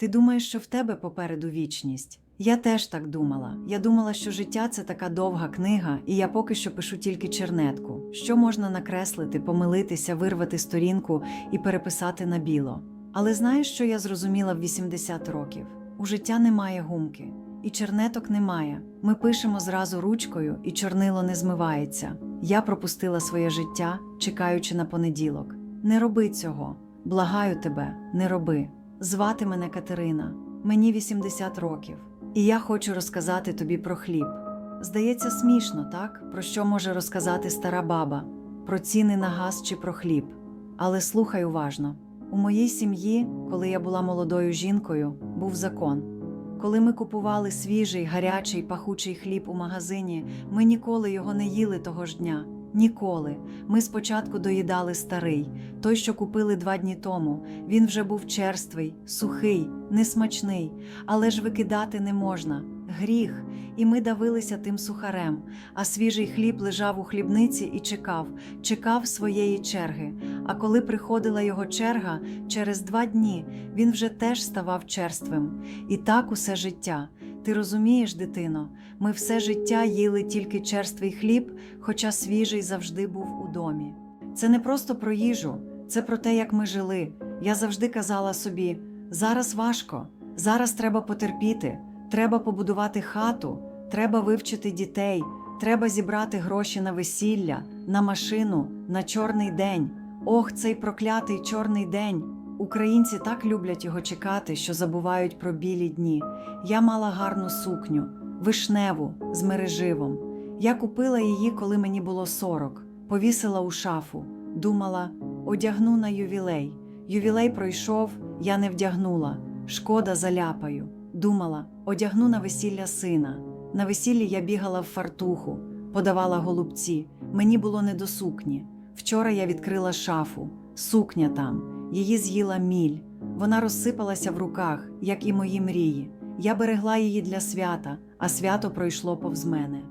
Ти думаєш, що в тебе попереду вічність? Я теж так думала. Я думала, що життя це така довга книга, і я поки що пишу тільки чернетку. Що можна накреслити, помилитися, вирвати сторінку і переписати на біло. Але знаєш, що я зрозуміла в 80 років? У життя немає гумки, і чернеток немає. Ми пишемо зразу ручкою, і чорнило не змивається. Я пропустила своє життя, чекаючи на понеділок. Не роби цього. Благаю тебе, не роби. Звати мене Катерина, мені 80 років, і я хочу розказати тобі про хліб. Здається, смішно, так? Про що може розказати стара баба? Про ціни на газ чи про хліб. Але слухай уважно: у моїй сім'ї, коли я була молодою жінкою, був закон. Коли ми купували свіжий, гарячий, пахучий хліб у магазині, ми ніколи його не їли того ж дня. Ніколи. Ми спочатку доїдали старий, той, що купили два дні тому. Він вже був черствий, сухий, несмачний, але ж викидати не можна. Гріх. І ми давилися тим сухарем, а свіжий хліб лежав у хлібниці і чекав, чекав своєї черги. А коли приходила його черга, через два дні він вже теж ставав черствим. І так усе життя. Ти розумієш, дитино, ми все життя їли тільки черствий хліб, хоча свіжий завжди був у домі. Це не просто про їжу, це про те, як ми жили. Я завжди казала собі: зараз важко, зараз треба потерпіти, треба побудувати хату, треба вивчити дітей, треба зібрати гроші на весілля, на машину, на чорний день. Ох, цей проклятий чорний день! Українці так люблять його чекати, що забувають про білі дні. Я мала гарну сукню, вишневу з мереживом. Я купила її, коли мені було 40, повісила у шафу, думала, одягну на ювілей. Ювілей пройшов, я не вдягнула. Шкода заляпаю. Думала, одягну на весілля сина. На весіллі я бігала в фартуху, подавала голубці. Мені було не до сукні. Вчора я відкрила шафу, сукня там. Її з'їла міль. Вона розсипалася в руках, як і мої мрії. Я берегла її для свята, а свято пройшло повз мене.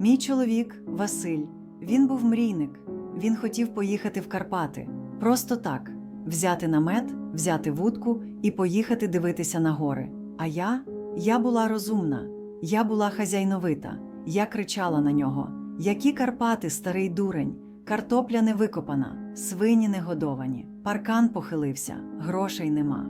Мій чоловік Василь. Він був мрійник. Він хотів поїхати в Карпати. Просто так: взяти намет, взяти вудку і поїхати дивитися на гори. А я? Я була розумна, я була хазяйновита. Я кричала на нього: Які Карпати, старий дурень! Картопля не викопана, свині не годовані, паркан похилився, грошей нема.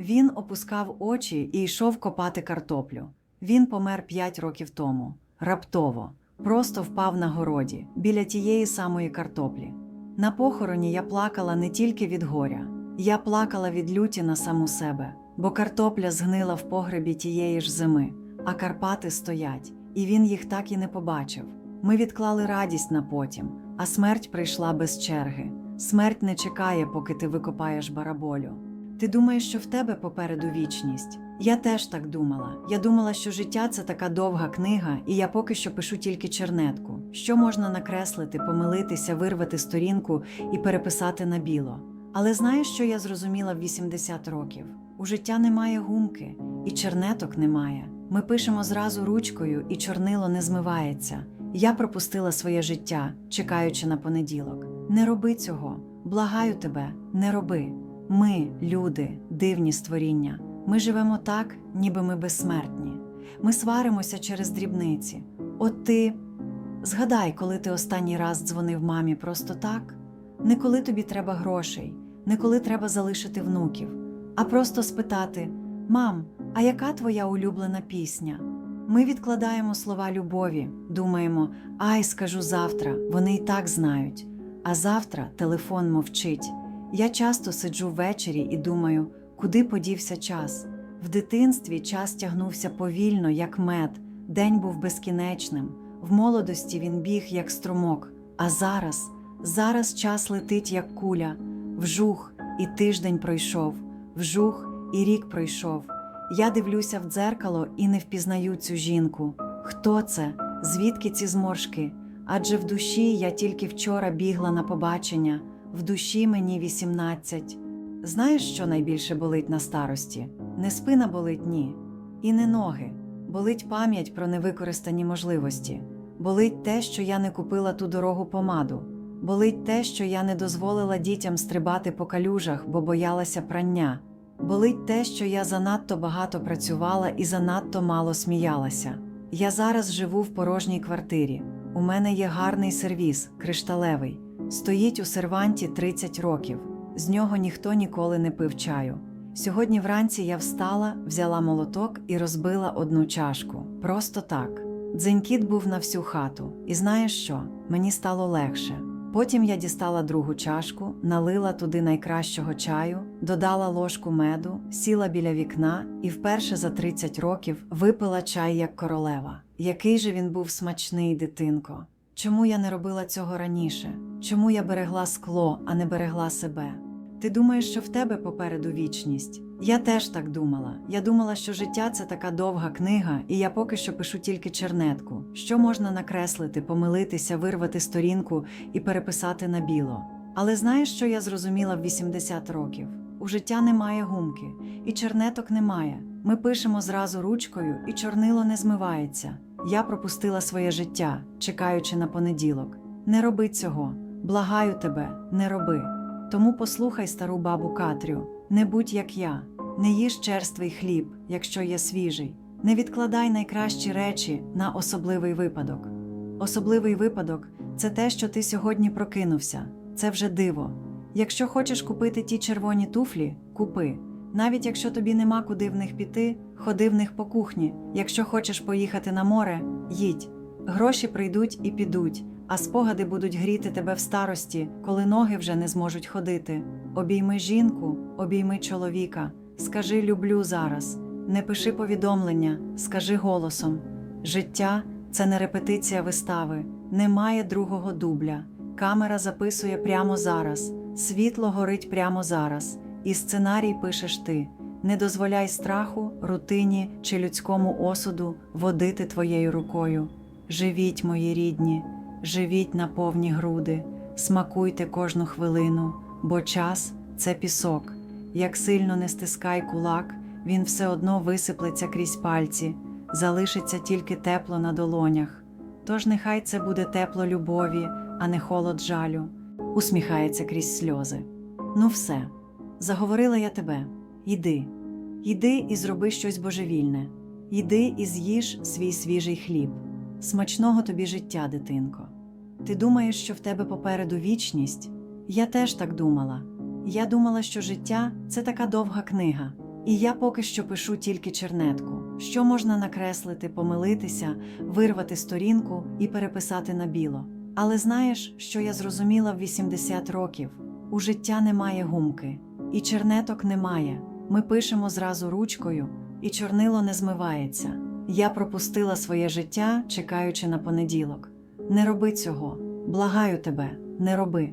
Він опускав очі і йшов копати картоплю. Він помер п'ять років тому, раптово, просто впав на городі, біля тієї самої картоплі. На похороні я плакала не тільки від горя, я плакала від люті на саму себе, бо картопля згнила в погребі тієї ж зими, а Карпати стоять, і він їх так і не побачив. Ми відклали радість на потім, а смерть прийшла без черги. Смерть не чекає, поки ти викопаєш бараболю. Ти думаєш, що в тебе попереду вічність? Я теж так думала. Я думала, що життя це така довга книга, і я поки що пишу тільки чернетку. Що можна накреслити, помилитися, вирвати сторінку і переписати на біло. Але знаєш, що я зрозуміла в 80 років? У життя немає гумки, і чернеток немає. Ми пишемо зразу ручкою, і чорнило не змивається. Я пропустила своє життя, чекаючи на понеділок. Не роби цього, благаю тебе, не роби. Ми, люди, дивні створіння. Ми живемо так, ніби ми безсмертні. Ми сваримося через дрібниці. От ти згадай, коли ти останній раз дзвонив мамі просто так, не коли тобі треба грошей, не коли треба залишити внуків, а просто спитати: Мам, а яка твоя улюблена пісня? Ми відкладаємо слова любові, думаємо, ай, скажу завтра, вони і так знають. А завтра телефон мовчить. Я часто сиджу ввечері і думаю, куди подівся час. В дитинстві час тягнувся повільно, як мед, день був безкінечним. В молодості він біг, як струмок. А зараз, зараз час летить, як куля. Вжух, і тиждень пройшов, вжух, і рік пройшов. Я дивлюся в дзеркало і не впізнаю цю жінку. Хто це? Звідки ці зморшки? Адже в душі я тільки вчора бігла на побачення, в душі мені 18. Знаєш, що найбільше болить на старості? Не спина болить ні. І не ноги. Болить пам'ять про невикористані можливості. Болить те, що я не купила ту дорогу помаду. Болить те, що я не дозволила дітям стрибати по калюжах, бо боялася прання. Болить те, що я занадто багато працювала і занадто мало сміялася. Я зараз живу в порожній квартирі. У мене є гарний сервіз, кришталевий. Стоїть у серванті 30 років. З нього ніхто ніколи не пив чаю. Сьогодні вранці я встала, взяла молоток і розбила одну чашку. Просто так. Дзенькіт був на всю хату, і знаєш що? Мені стало легше. Потім я дістала другу чашку, налила туди найкращого чаю, додала ложку меду, сіла біля вікна і вперше за 30 років випила чай як королева. Який же він був смачний, дитинко. Чому я не робила цього раніше? Чому я берегла скло, а не берегла себе? Ти думаєш, що в тебе попереду вічність? Я теж так думала. Я думала, що життя це така довга книга, і я поки що пишу тільки чернетку. Що можна накреслити, помилитися, вирвати сторінку і переписати на біло. Але знаєш, що я зрозуміла в 80 років? У життя немає гумки, і чернеток немає. Ми пишемо зразу ручкою, і чорнило не змивається. Я пропустила своє життя, чекаючи на понеділок. Не роби цього. Благаю тебе, не роби. Тому послухай стару бабу Катрю, не будь як я, не їж черствий хліб, якщо є свіжий, не відкладай найкращі речі на особливий випадок. Особливий випадок це те, що ти сьогодні прокинувся, це вже диво. Якщо хочеш купити ті червоні туфлі, купи. Навіть якщо тобі нема куди в них піти, ходи в них по кухні. Якщо хочеш поїхати на море, їдь. Гроші прийдуть і підуть, а спогади будуть гріти тебе в старості, коли ноги вже не зможуть ходити. Обійми жінку, обійми чоловіка, скажи люблю зараз. Не пиши повідомлення, скажи голосом. Життя це не репетиція вистави, немає другого дубля. Камера записує прямо зараз, світло горить прямо зараз, і сценарій пишеш ти. Не дозволяй страху, рутині чи людському осуду водити твоєю рукою. Живіть, мої рідні, живіть на повні груди, смакуйте кожну хвилину, бо час це пісок. Як сильно не стискай кулак, він все одно висиплеться крізь пальці, залишиться тільки тепло на долонях. Тож нехай це буде тепло любові, а не холод жалю, усміхається крізь сльози. Ну, все, заговорила я тебе. Йди, йди і зроби щось божевільне. Йди і з'їж свій свіжий хліб. Смачного тобі життя, дитинко. Ти думаєш, що в тебе попереду вічність? Я теж так думала. Я думала, що життя це така довга книга, і я поки що пишу тільки чернетку, що можна накреслити, помилитися, вирвати сторінку і переписати на біло. Але знаєш, що я зрозуміла в 80 років: у життя немає гумки, і чернеток немає. Ми пишемо зразу ручкою, і чорнило не змивається. Я пропустила своє життя, чекаючи на понеділок. Не роби цього, благаю тебе, не роби.